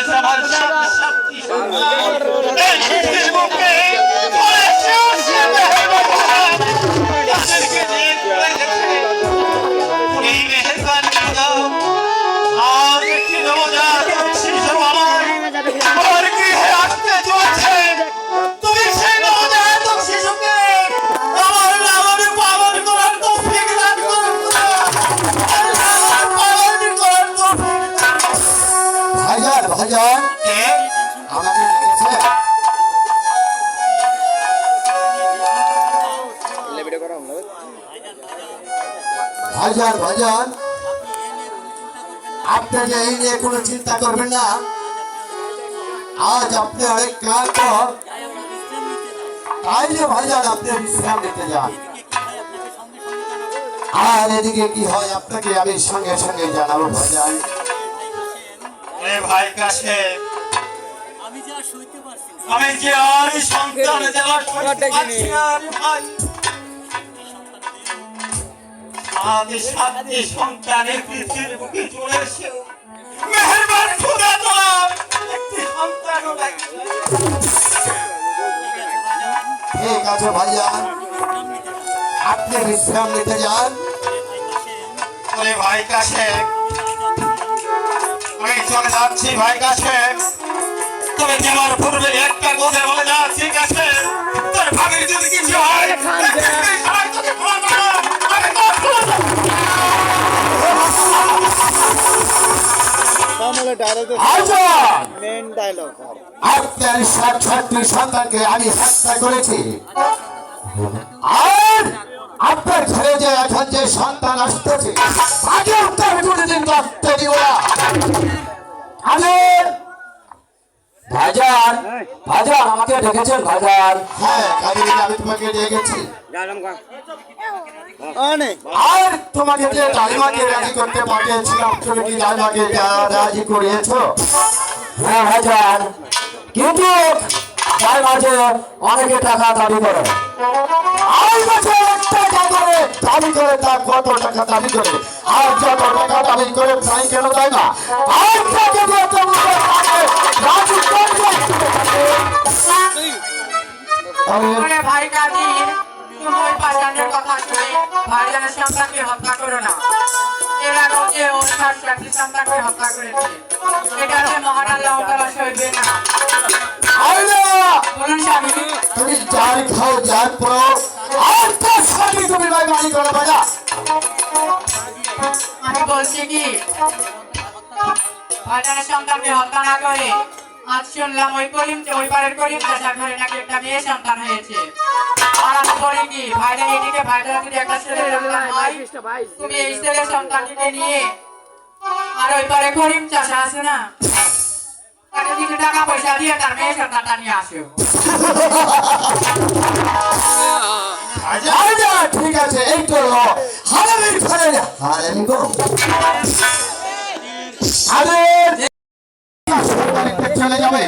আজ আমার ভাইজান ভাইজান। আপনি যে এই নিয়ে কোনো চিন্তা করবেন না। আজ আপনি অনেক ক্লান্ত। তাই যে ভাইজান আপনি বিশ্রাম নিতে যান। আর এদিকে কি হয় আপনাকে আমি সঙ্গে সঙ্গে জানাব ভাইজান। ভাই কাছে। আমি যে আর সন্তান না ভাই। আমি সাতটি সন্তানের পৃথিবীর বুকে চলেছে মেহরবান খুদা তোমার একটি সন্তানও ঠিক আছে ভাইজান আপনি বিশ্রাম নিতে যান। বলে ভাই কাছে। আমি চলে যাচ্ছি ভাই কাছে। তবে যাওয়ার পূর্বে একটা কথা বলে যা ঠিক আছে তোর ভাবির যদি কিছু হয় এই সারা তোকে ক্ষমা করো। আমি তোর ক্ষমা করো। তাহলে ডায়লগ ভাইজান মেন ডায়লগ আপনার সাত ছাত্রী সন্তানকে আমি হত্যা করেছি আর আপনার ঘরে যে এখন যে সন্তান আসতেছে তাকে আপনার কোনোদিন রক্ত দিব না আমি ভাইজান ভাইজান আমাকে ডেকেছেন ভাইজান হ্যাঁ কাজে আমি তোমাকে ডেকেছি আর তোমাকে যে ডালিমাকে রাজি করতে পাঠিয়েছিলাম তুমি কি ডালিমাকে রাজি করিয়েছো? হ্যাঁ ভাইজান কিন্তু তার মাঝে অনেকে টাকা দাবি করে। আর মাঝে একটা করে দাবি করে তা কত টাকা দাবি করে? আর যত টাকা দাবি করে তাই কেন দেয় না? আর তাকে দিয়ে তোমাকে রাজি করবে তাহলে বলে ভাই কাদির তুমি ওই পাষাণের কথা শুনে ভাইজানের সন্তানকে হত্যা করো না। এর আগেও যে তার চাকরি সন্তানকে হত্যা করেছে। এটাতে মহান আল্লাহ সইবে না। তুমি যার খাও যার পড়ো আর তার স্বামী তুমি ভাই করো বাজা আমি বলছি কি? ভাইজানের সন্তানকে হত্যা না করে আজ শুনলাম ওই করিম ওই পারের করিম চাষা ঘরে নাকি একটা মেয়ে সন্তান হয়েছে। আর আমি বলি কি? ভাইজান এদিকে ভাইজান যদি একটা ছেলে সন্তান তুমি এই ছেলে সন্তানটিকে নিয়ে আর ওই পারে করিম চাষা আছে না? তাকে কিছু টাকা পয়সা দিয়ে তার মেয়ে সন্তানটা নিয়ে আসো। আচ্ছা ঠিক আছে এই তো হারামির ঘরে হারামি গো। আরে চলে যাবে।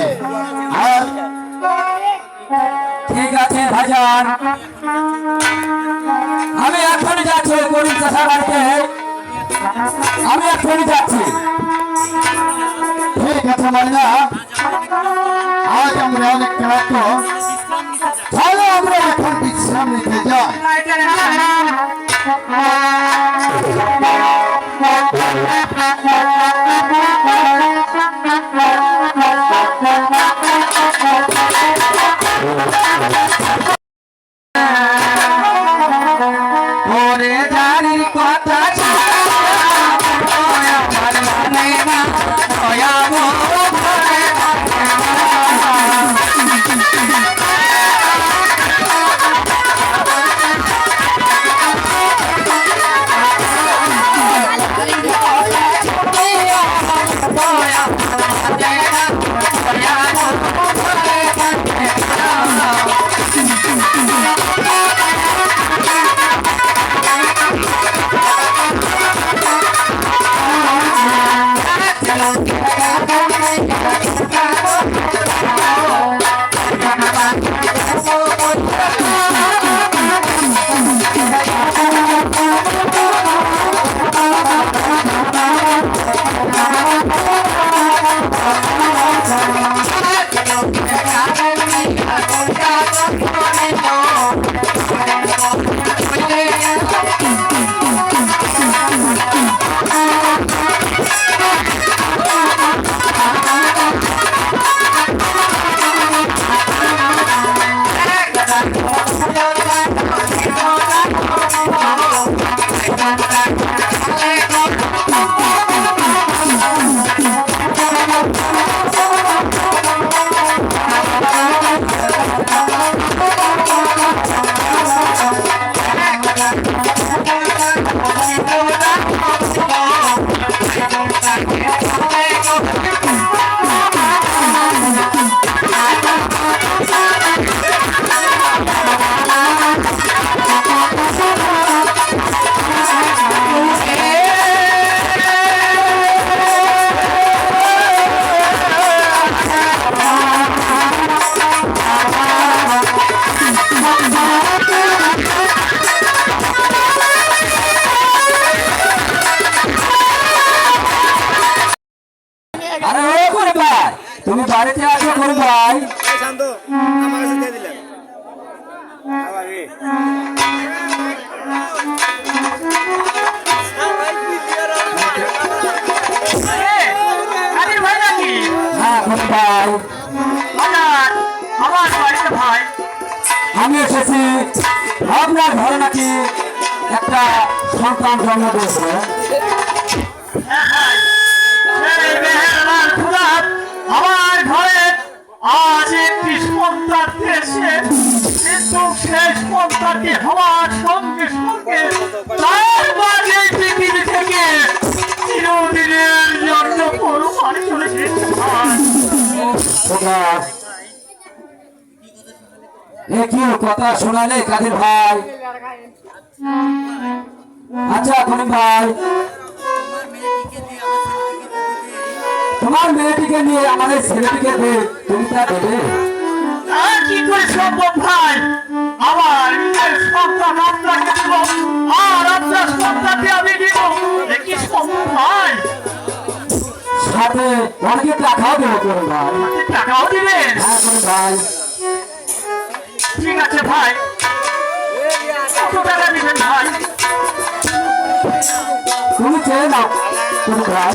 আর ঠিক আছে ভাইজান। আমি এখনই যাচ্ছি গরিব চাষা বাড়িতে। আমি এখনই যাচ্ছি। ঠিক আছে মাইনা আজ আমরা অনেক ক্লান্ত তাহলে আমরা এখন বিশ্রাম নিতে যাই। আমার আমার বাড়িতে ভাই আমি এসেছি। আপনার ঘরে নাকি একটা সন্তান জন্ম দিয়েছে। হ্যাঁ আমার ঘরে আজ একটি সন্তান দিয়েছে কিন্তু সেই সন্তানটি হওয়ার সঙ্গে সঙ্গে তার মাঝে পৃথিবী থেকে চিরদিনের জন্য কোনো পানি চলে যেতে তোমরা এ কি কথা শোনালে, কাদের ভাই? আচ্ছা করিম ভাই? তোমার মেয়েটিকে নিয়ে আমাদের ছেলেটিকে দে তুমি তা দেবে? কি করে সম্ভব ভাই? আমার নিজের সন্তান আপনাকে দিব? আর আপনার সন্তানকে আমি দিব? এ কি সম্ভব ভাই? সাথে অনেকে টাকাও দেবো ভাই। টাকাও দিবেন হ্যাঁ করিম ভাই। ঠিক আছে ভাই। কত টাকা দিবেন ভাই? তুমি চেয়ে নাও ভাই।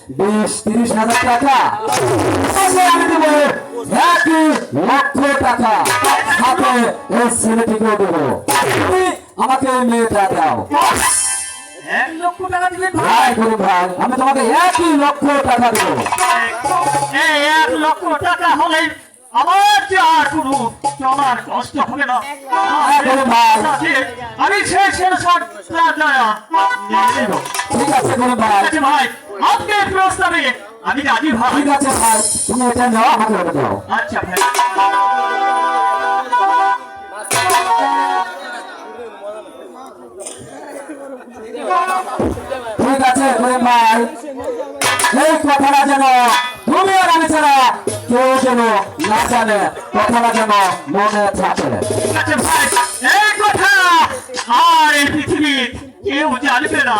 বিশ তিরিশ হাজার টাকা। আমি দেবো একই লক্ষ টাকা। সাথে এই ছেলেটিকেও দেবো। তুমি আমাকে এই মেয়েটা দাও। এক লক্ষ টাকা দিবেন ভাই ভাই ভাই আমি তোমাকে একই লক্ষ টাকা দেবো। এই এক লক্ষ টাকা হলে আমার যে আর কোনো চলার কষ্ট হবে না। আমি সেই শেষ ঠিক আছে করিম ভাই। ভাই এই প্রস্তাবে আমি রাজি ভাই। ঠিক আছে ভাই তুমি এটা নাও আমাকে দাও। আচ্ছা ভাই। ঠিক আছে করিম ভাই। এই কথাটা যেন আর আমি ছাড়া কেউ যেন না জানে কথাটা যেন মনে থাকে। আছে ভাই, এই কথা আর কেউ জানবে না।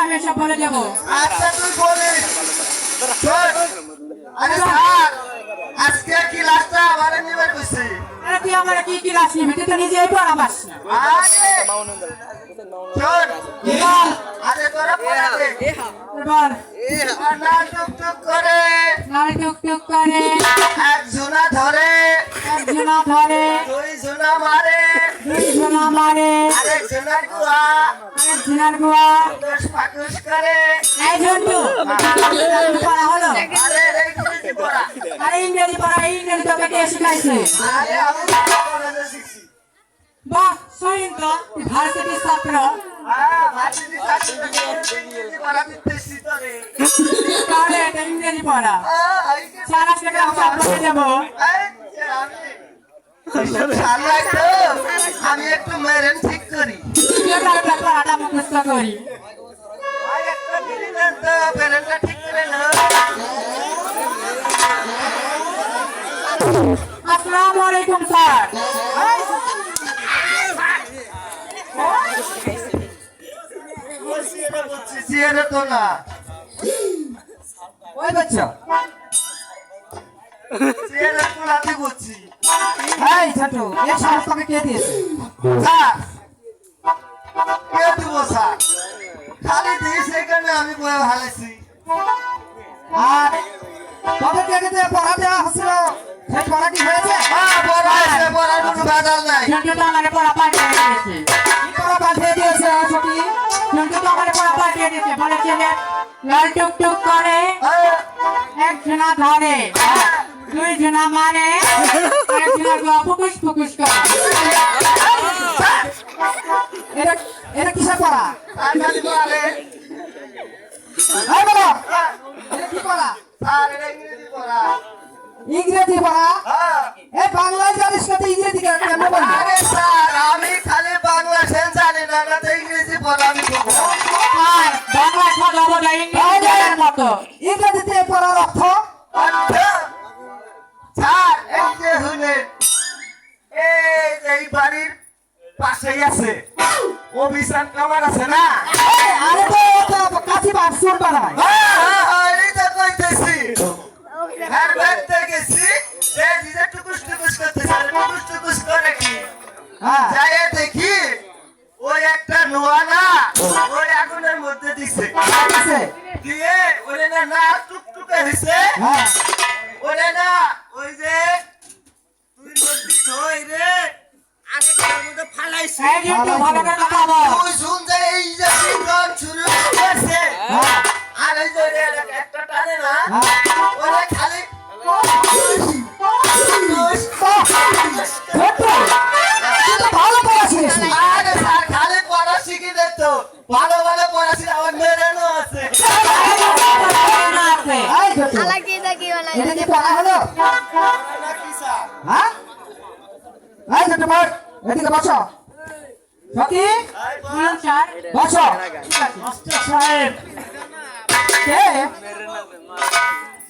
আমি এসব বলে দেবো আচ্ছা তুই বলিস। আরে স্যার আজকে কি লাস্টটা আমারে নিবে কইছি। আরে তুই আমার কি কি রাখছি তুই তো নিজেই পড়া পাস না। আরে শোন। বল। আরে তোরা পড়া দে বল। আর না টুক টুক করে। নালে টুক টুক করে। ধরে একজনা ধরে দুই ঝুনা মারে। দুই জনা মারে। আরেক ঝুনা গুয়া একজনার গোয়া দশ ফাকুস করে। এই জন্টু পড়া হলো? আরে ইংরেজি পড়া। আরে ইংরেজি পড়া ইংরেজি তোকে কে শিখাইছে। আরে আমি বাহ সহিন তো ভার্সিটির ছাত্র। হ্যাঁ পড়া দিতেছি তো রে তাহলে এটা ইংরেজি পড়া। আহ, এই যে স্যার সব বলে দেবো আমি একটু মেরেন ঠিক করি। ঠিক নাও। আসসালামু আলাইকুম স্যার। না ওই বাচ্চা। এই ছোট এই সাহস তোকে কে দিয়েছে? স্যার কে দিব স্যার? খালি দিস এখানে আমি বয়ে হারাইছি আর তোদের কে কে পড়া দেওয়া হচ্ছিল সেই পড়া কি হয়েছে? হ্যাঁ বড় আছে বড়ার কোনো ভেজাল নাই। জন্টু তো আমার পড়া পাঠিয়ে দিয়েছে। কি পড়া পাঠিয়ে দিয়েছে ছুটি জন্টু তো আমার পড়া পাঠিয়ে দিয়েছে। বলেছে লাল টুক টুক করে হ্যাঁ, ধরে। দুই জনা মারে ফুকুস ফুকুস করে এটা পড়া ইংরেজি পড়া ইংরেজি হ্যাঁ এই বাংলায় জানিস না তুই ইংরেজি কেন আরে স্যার আমি খালি বাংলা সেন জানি না না তো ইংরেজি পড়া আমি বাংলা কথা বলে ইংরেজির মতো ইংরেজিতে পড়ার অর্থ স্যার এই যে শুনেন এই বাড়ির পাশেই আছে। অভিযান কামার আছে না? আরে তো কাছি বাসুর বানায়। এই তো কইতেছি। আর বাড়িতে গেছি, সে নিজে টুকুস টুকুস করতেছে, আর টুকুস টুকুস করে কি? দেখি, ওই একটা নোয়া না, ওই আগুনের মধ্যে দিছে। দিয়ে, ওরে না না টুকটুকে হইছে, হ্যাঁ। ওরে না, ওই যে, তুই নদী ধই রে, আরেকটার মধ্যে ফালাইছে। ভালো করে তুই শুন যে এই যে বিজ্ঞান শুরু করছে, হ্যাঁ আর ওই যে একটা টানে না ওরা খালি ভালো পড়াছিস ভালো ভালো পড়াশি আমার মেরেনো আছে. এটা কি পড়া হলো? হ্যাঁ? এই ছোট্ট বস এদিকে বসো। সখী বসো। মাস্টার সাহেব কে?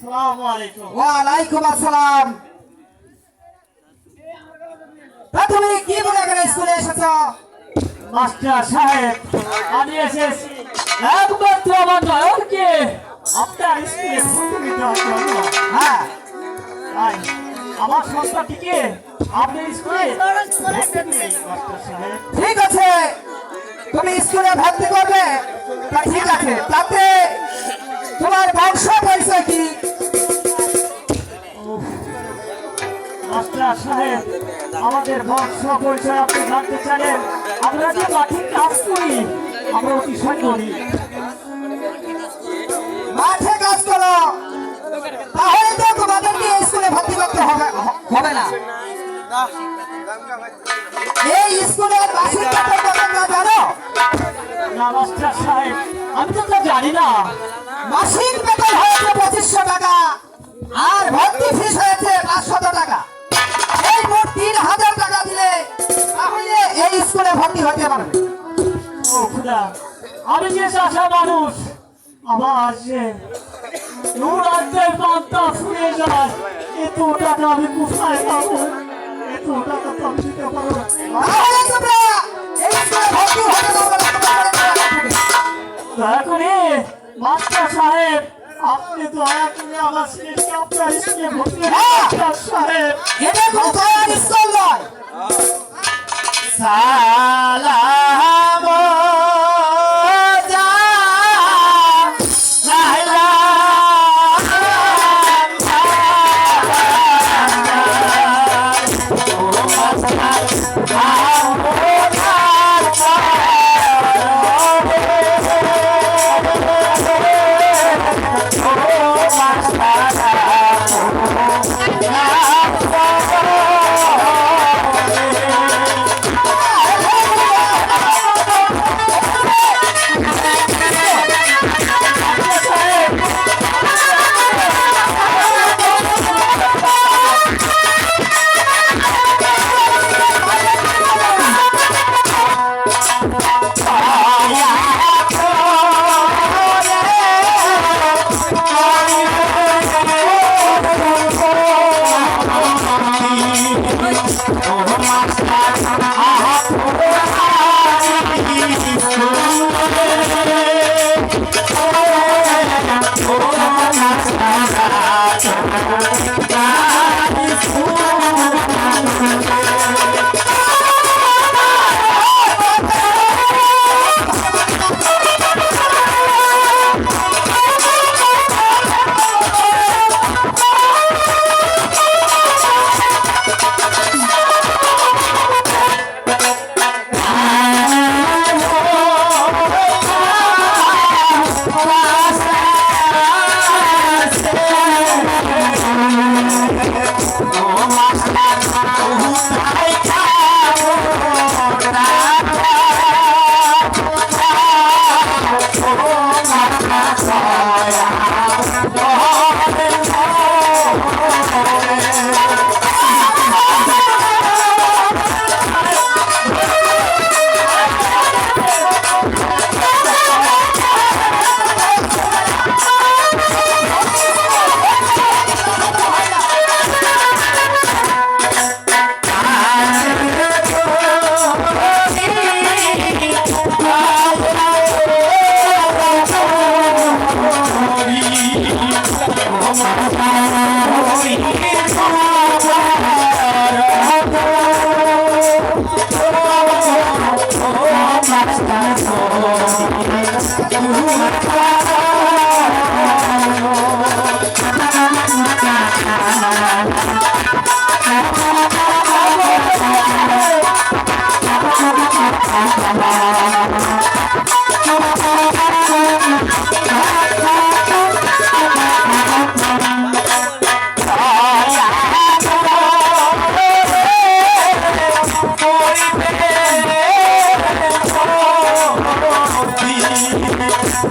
সালাম আলাইকুম ওয়ালাইকুম আসসালাম। তা তুমি কি বলে এখানে স্কুলে এসেছ? মাস্টার সাহেব আমি এসেছি। একমাত্র আমার নয়নকে আপনার স্কুলে ভর্তি দেওয়ার জন্য হ্যাঁ তাই আমার সন্তানটিকে আপনার স্কুলে ঠিক আছে তুমি স্কুলে ভর্তি করবে। তা ঠিক আছে তাতে তোমার বংশ পরিচয় কি? মাস্টার সাহেব আমাদের বংশ পরিচয় আপনি জানতে চাইলেন? আমরা যে মাঠে কাজ করি আমরা অতি সুন্দরী মাঠে কাজ করো। তাহলে তো তোমাদেরকে স্কুলে ভর্তি করতে হবে। হবে না। এই স্কুলের বাসিন্দা তোমরা জানো? না মাস্টার সাহেব আমি তো জানি না। মাসিক বেতন হয়েছে পঁচিশশো টাকা আর ভর্তি ফিস হয়েছে পাঁচশত টাকা। এই মোট তিন হাজার টাকা এই স্কুলে ভর্তি হতে পারবে। আমি যে চাষা মানুষ আমার যে রাজ্যের পান্তা ফুরিয়ে যায়। এত টাকা আমি কোথায় পাবো? এত টাকা তো আমি দিতে পারব। দয়া করে মাস্টার সাহেব আপনি দয়া করে আমার ছেলেকে আপনার স্কুলে ভর্তি মাস্টার সাহেব। এটা দয়ার স্কুল নয়। সালাম Oh, my God.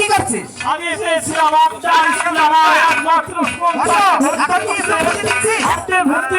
কি করছিস আমি এসেছিলাম আপনার স্কুল আমার একমাত্র। এখন কি ভর্তি